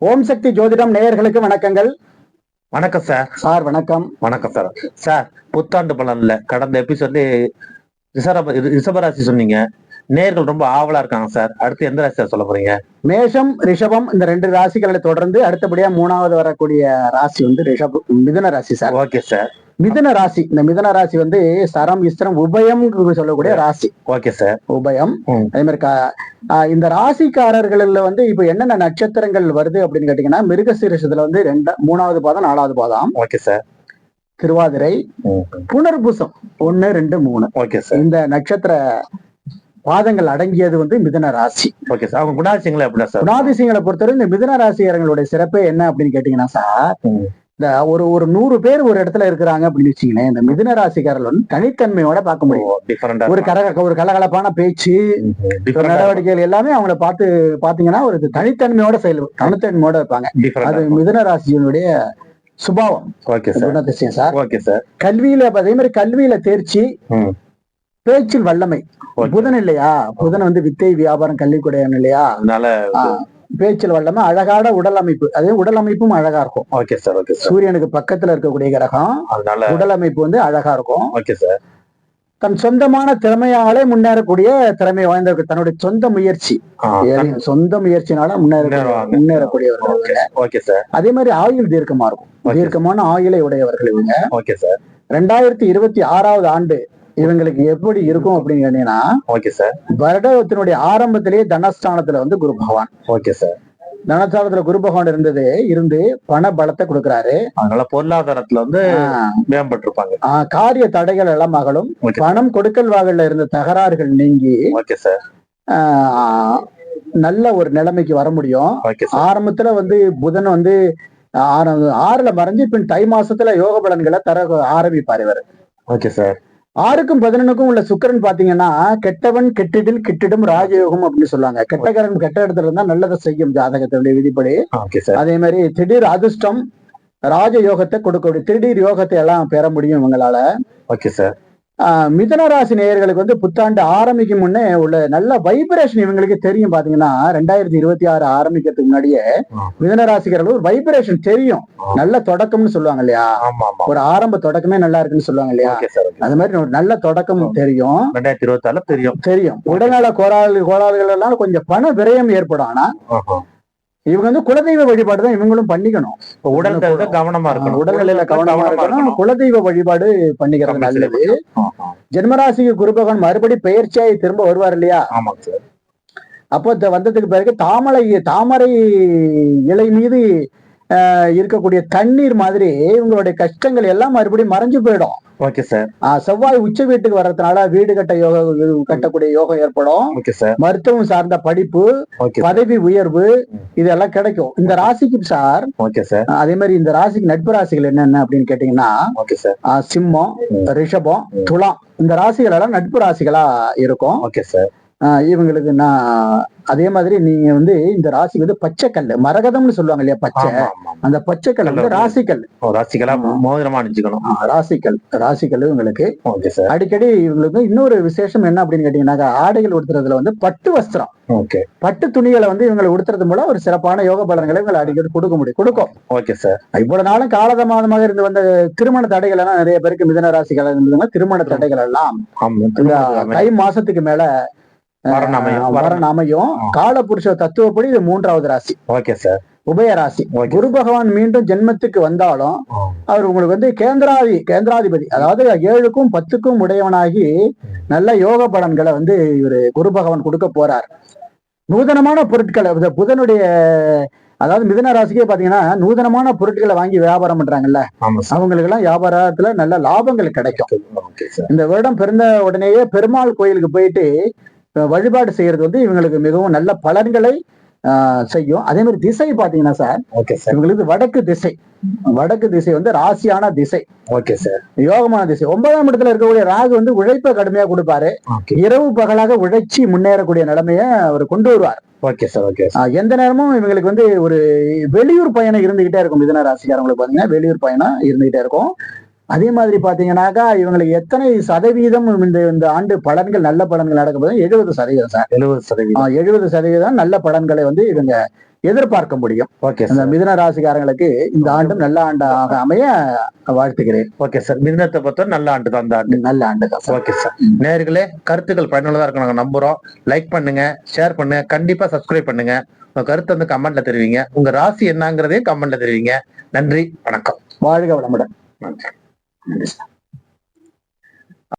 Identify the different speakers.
Speaker 1: ஓம் சக்தி ஜோதிடம் நேயர்களுக்கு வணக்கங்கள்.
Speaker 2: வணக்கம் சார்.
Speaker 1: சார் வணக்கம்.
Speaker 2: வணக்கம் சார். சார் புத்தாண்டு பலன்ல கடந்த எபிசோட்ல ரிஷப ரிஷபராசி சொன்னீங்க. நேர்கள் ரொம்ப ஆவலா இருக்காங்க சார். அடுத்து எந்த ராசி சார் சொல்ல போறீங்க?
Speaker 1: மேஷம் ரிஷபம் இந்த ரெண்டு ராசிகளை தொடர்ந்து அடுத்தபடியா மூணாவது வரக்கூடிய ராசி வந்து ரிஷப மிதுன ராசி சார்.
Speaker 2: Okay sir.
Speaker 1: மிதுன ராசி. இந்த மிதுன ராசி வந்து சரம் இஸ்திரம் உபயம் சொல்லக்கூடிய ராசி.
Speaker 2: ஓகே சார்
Speaker 1: உபயம். அதே மாதிரி இந்த ராசிக்காரர்கள்ல வந்து இப்ப என்னென்ன நட்சத்திரங்கள் வருது அப்படின்னு கேட்டீங்கன்னா மிருகசீரிஷத்துல வந்து ரெண்டா மூணாவது பாதம் நாலாவது பாதம்.
Speaker 2: ஓகே சார்
Speaker 1: திருவாதிரை. புனர்பூசம். ஒன்னு ரெண்டு மூணு.
Speaker 2: ஓகே சார்
Speaker 1: இந்த நட்சத்திர பாதங்கள் அடங்கியது வந்து மிதுன ராசி.
Speaker 2: ஓகே சார் அவங்க குணாதிசயங்களா எப்படின்னா சார்
Speaker 1: குணாதிசயங்களை பொறுத்தவரை இந்த மிதுன ராசிக்காரங்களுடைய சிறப்பே என்ன அப்படின்னு கேட்டீங்கன்னா சார். இந்த ஒரு ஒரு நூறு பேர் ஒரு இடத்துல இருக்கிறாங்க அப்படின்னு வச்சுங்களேன் இந்த மிதுன ராசிக்காரர்கள் வந்து தனித்தன்மையோட பார்க்க முடியும் ஒரு கர ஒரு கலகலப்பான பேச்சு நடவடிக்கைகள் எல்லாமே அவங்கள பார்த்து பாத்தீங்கன்னா ஒரு தனித்தன்மையோட செயல் தனித்தன்மையோட இருப்பாங்க. அது மிதுன ராசியினுடைய சுபாவம்.
Speaker 2: ஓகே சார் ஓகே சார்
Speaker 1: கல்வியில அதே மாதிரி கல்வியில தேர்ச்சி. பேச்சில் வல்லமை. புதன் இல்லையா? புதன் வந்து வித்தை வியாபாரம் கல்விக்குடையவன் இல்லையா?
Speaker 2: அதனால
Speaker 1: ஆ, பேச்சில் வல்லமை அழகான உடல் அமைப்பு. அதே உடல் அமைப்பும் அழகா இருக்கும்.
Speaker 2: ஓகே சார் ஓகே சார்
Speaker 1: சூரியனுக்கு பக்கத்துல இருக்கக்கூடிய கிரகம்
Speaker 2: அதனால
Speaker 1: உடல் அமைப்பு வந்து அழகா இருக்கும்.
Speaker 2: ஓகே சார்
Speaker 1: தன் சொந்தமான திறமையாலே முன்னேறக்கூடிய திறமை வாய்ந்தவர்கள் தன்னுடைய சொந்த முயற்சி. சொந்த முயற்சினால முன்னேற. முன்னேறக்கூடியவர்கள்
Speaker 2: ஓகே சார்
Speaker 1: அதே மாதிரி ஆயுள் தீர்க்கமா இருக்கும். தீர்க்கமான ஆயுளை உடையவர்கள் இவங்க.
Speaker 2: ஓகே சார்
Speaker 1: ரெண்டாயிரத்தி இருபத்தி ஆறாவது ஆண்டு இவங்களுக்கு எப்படி இருக்கும் அப்படின்னு கேட்டீங்கன்னா
Speaker 2: ஓகே சார்.
Speaker 1: வருடத்தினுடைய ஆரம்பத்திலேயே தனஸ்தானத்துல வந்து குரு பகவான்.
Speaker 2: Okay sir.
Speaker 1: தனஸ்தானத்துல குரு பகவான் இருந்தது இருந்து பண பலத்தை கொடுக்கிறாரு.
Speaker 2: அதனால பொருளாதாரத்துல வந்து மேம்பட்டிருப்பாங்க
Speaker 1: காரிய தடைகள் எல்லாம் மகளும் பணம் கொடுக்கல் வாகல்ல இருந்த தகராறுகள் நீங்கி
Speaker 2: ஓகே சார்.
Speaker 1: நல்ல ஒரு நிலைமைக்கு வர முடியும். ஆரம்பத்துல வந்து புதன் வந்து ஆறு- ஆறுல மறைஞ்சு பின் தை மாசத்துல யோக பலன்களை தர ஆரம்பிப்பார் இவர்.
Speaker 2: Okay sir.
Speaker 1: ஆறுக்கும் பதினொன்னுக்கும் உள்ள சுக்கிரன் பாத்தீங்கன்னா கெட்டவன் கெட்டிடில் கிட்டிடும் ராஜயோகம் அப்படின்னு சொல்லுவாங்க. கெட்டகரன் கெட்ட இடத்துல இருந்தா நல்லதை செய்யும் ஜாதகத்தினுடைய விதிப்படி. அதே மாதிரி திடீர் அதிர்ஷ்டம் ராஜயோகத்தை கொடுக்கக்கூடிய திடீர் யோகத்தை எல்லாம் பெற முடியும் இவங்களால.
Speaker 2: Okay sir.
Speaker 1: ஆஹ் மிதன ராசி நேயர்களுக்கு வந்து புத்தாண்டு ஆரம்பிக்கும் முன்னே உள்ள நல்ல வைப்ரேஷன் இவங்களுக்கு தெரியும் பாத்தீங்கன்னா ரெண்டாயிரத்தி இருபத்தி ஆறு ஆரம்பிக்கிறதுக்கு முன்னாடியே
Speaker 2: ஆ.
Speaker 1: மிதன ராசிக்காரர்கள் ஒரு வைப்ரேஷன் தெரியும். நல்ல தொடக்கம்னு சொல்லுவாங்க இல்லையா? ஒரு ஆரம்ப தொடக்கமே நல்லா இருக்குன்னு சொல்லுவாங்க இல்லையா? அது மாதிரி ஒரு நல்ல தொடக்கம் தெரியும்.
Speaker 2: ரெண்டாயிரத்தி இருபத்தி ஆறுல தெரியும்.
Speaker 1: தெரியும். உடல்நல கோளாறு கோளாறுகள் எல்லாம் கொஞ்சம் பண விரயம் ஏற்படும். ஆனா. இவங்க வந்து குலதெய்வ வழிபாடு தான் இவங்களும் பண்ணிக்கணும்.
Speaker 2: இப்ப உடல் கவனமா இருக்கணும்.
Speaker 1: உடல்நிலையில கவனமா இருக்கணும். குலதெய்வ வழிபாடு பண்ணிக்கிறது நல்லது. ஜென்மராசிக்கு குரு பகவான் மறுபடி பெயர்ச்சியாகி திரும்ப வருவார் இல்லையா?
Speaker 2: ஆமாங்க சார்.
Speaker 1: அப்போ வந்ததுக்கு பிறகு தாமரை தாமரை இலை மீது இருக்கக்கூடிய தண்ணீர் மாதிரி இவங்களுடைய கஷ்டங்கள் எல்லாம் மறுபடியும் மறைஞ்சு போயிடும்.
Speaker 2: ஓகே சார்
Speaker 1: செவ்வாய் உச்ச வீட்டுக்கு வர்றதுனால வீடு கட்ட யோகம் கட்டக்கூடிய யோகம் ஏற்படும்.
Speaker 2: ஓகே சார்
Speaker 1: மருத்துவம் சார்ந்த படிப்பு பதவி உயர்வு இதெல்லாம் கிடைக்கும். இந்த ராசிக்கு சார்
Speaker 2: ஓகே சார்
Speaker 1: அதே மாதிரி இந்த ராசிக்கு நட்பு ராசிகள் என்னென்ன அப்படின்னு கேட்டீங்கன்னா சிம்மம். ரிஷபம். துலாம். இந்த ராசிகள் எல்லாம் நட்பு ராசிகளா இருக்கும்.
Speaker 2: ஓகே சார்
Speaker 1: இவங்களுக்கு நான் அதே மாதிரி நீங்க வந்து இந்த ராசி வந்து பச்சைக்கல் மரகதம்னு சொல்லுவாங்க இல்லையா பச்சை? அந்த பச்சைக்கல் வந்து ராசிக்கல்
Speaker 2: ராசிகளா மோதிரமா அணிஞ்சுக்கணும்.
Speaker 1: ராசிக்கல் ராசிக்கல் இவங்களுக்கு
Speaker 2: சார்.
Speaker 1: அடிக்கடி இவங்களுக்கு இன்னொரு விசேஷம் என்ன அப்படின்னு கேட்டீங்கன்னாக்கா ஆடைகள் உடுத்துறதுல வந்து பட்டு வஸ்திரம்.
Speaker 2: ஓகே.
Speaker 1: பட்டு துணிகளை வந்து இவங்களை உடுத்துறது மூலம் ஒரு சிறப்பான யோக பலன்களை இவங்களை அடிக்கடி கொடுக்க முடியும் கொடுக்கும்.
Speaker 2: Okay sir.
Speaker 1: இவ்வளவு நாளும் காலதாமதமாக இருந்து வந்த திருமண தடைகள் எல்லாம் நிறைய பேருக்கு மிதன ராசிகள் இருந்ததுங்க. திருமண தடைகள் எல்லாம் தை மாசத்துக்கு மேல வரன் அமையும். காலபுருஷ தத்துவப்படி இது மூன்றாவது ராசி.
Speaker 2: Okay sir.
Speaker 1: உபய ராசி. குரு பகவான் மீண்டும் ஜென்மத்துக்கு வந்தாலும் அவர் உங்களுக்கு வந்து கேந்திராதி கேந்திராதிபதி அதாவது ஏழுக்கும் பத்துக்கும் உடையவனாகி நல்ல யோக பலன்களை வந்து இவர் குரு பகவான் கொடுக்க போறார். நூதனமான பொருட்களை புதனுடைய அதாவது மிதன ராசிக்கே பாத்தீங்கன்னா நூதனமான பொருட்களை வாங்கி வியாபாரம் பண்றாங்கல்ல. அவங்களுக்கு எல்லாம் வியாபாரத்துல நல்ல லாபங்கள் கிடைக்கும். இந்த வருடம் பிறந்த உடனேயே பெருமாள் கோயிலுக்கு போயிட்டு வழிபாடு செய்யறது வந்து இவங்களுக்கு மிகவும் நல்ல பலன்களை செய்யும். அதே மாதிரி திசை பாத்தீங்கன்னா சார்
Speaker 2: ஓகே சார்
Speaker 1: இவங்களுக்கு வடக்கு திசை. வடக்கு திசை வந்து ராசியான திசை.
Speaker 2: ஓகே சார்
Speaker 1: யோகமான திசை. ஒன்பதாம் இடத்துல இருக்கக்கூடிய ராகு வந்து உழைப்பை கடுமையா கொடுப்பாரு. இரவு பகலாக உழைச்சி முன்னேறக்கூடிய நிலைமைய அவர் கொண்டு வருவார்.
Speaker 2: ஓகே சார் ஓகே
Speaker 1: எந்த நேரமும் இவங்களுக்கு வந்து ஒரு வெளியூர் பயணம் இருந்துகிட்டே இருக்கும். மிதன ராசிக்காரங்களுக்கு பாத்தீங்கன்னா வெளியூர் பயணம் இருந்துகிட்டே இருக்கும். அதே மாதிரி பாத்தீங்கன்னாக்கா இவங்களுக்கு எத்தனை சதவீதம் இந்த இந்த ஆண்டு பலன்கள் நல்ல பலன்கள் நடக்கும் போது எழுபது சதவீதம் சார்.
Speaker 2: எழுபது சதவீதம்.
Speaker 1: எழுபது சதவீதம் நல்ல பலன்களை வந்து இவங்க எதிர்பார்க்க முடியும்.
Speaker 2: Okay sir.
Speaker 1: மிதுன ராசிக்காரங்களுக்கு இந்த ஆண்டும் நல்ல ஆண்டாக அமைய வாழ்த்துகிறேன்.
Speaker 2: Okay sir. மிதனத்தை பொறுத்தவரை நல்ல ஆண்டு தான் அந்த ஆண்டு.
Speaker 1: நல்ல ஆண்டு தான்
Speaker 2: ஓகே சார். நேர்களே கருத்துக்கள் பயனுள்ளதா இருக்கும் நாங்க நம்புறோம். லைக் பண்ணுங்க ஷேர் பண்ணுங்க கண்டிப்பா சப்ஸ்கிரைப் பண்ணுங்க. உங்க கருத்து வந்து கமெண்ட்ல தெரிவிங்க. உங்க ராசி என்னங்கிறதையும் கமெண்ட்ல தெரிவிங்க. நன்றி வணக்கம்.
Speaker 1: வாழ்க வளமுடன்.
Speaker 2: நன்றி.
Speaker 1: நன்றி சார்.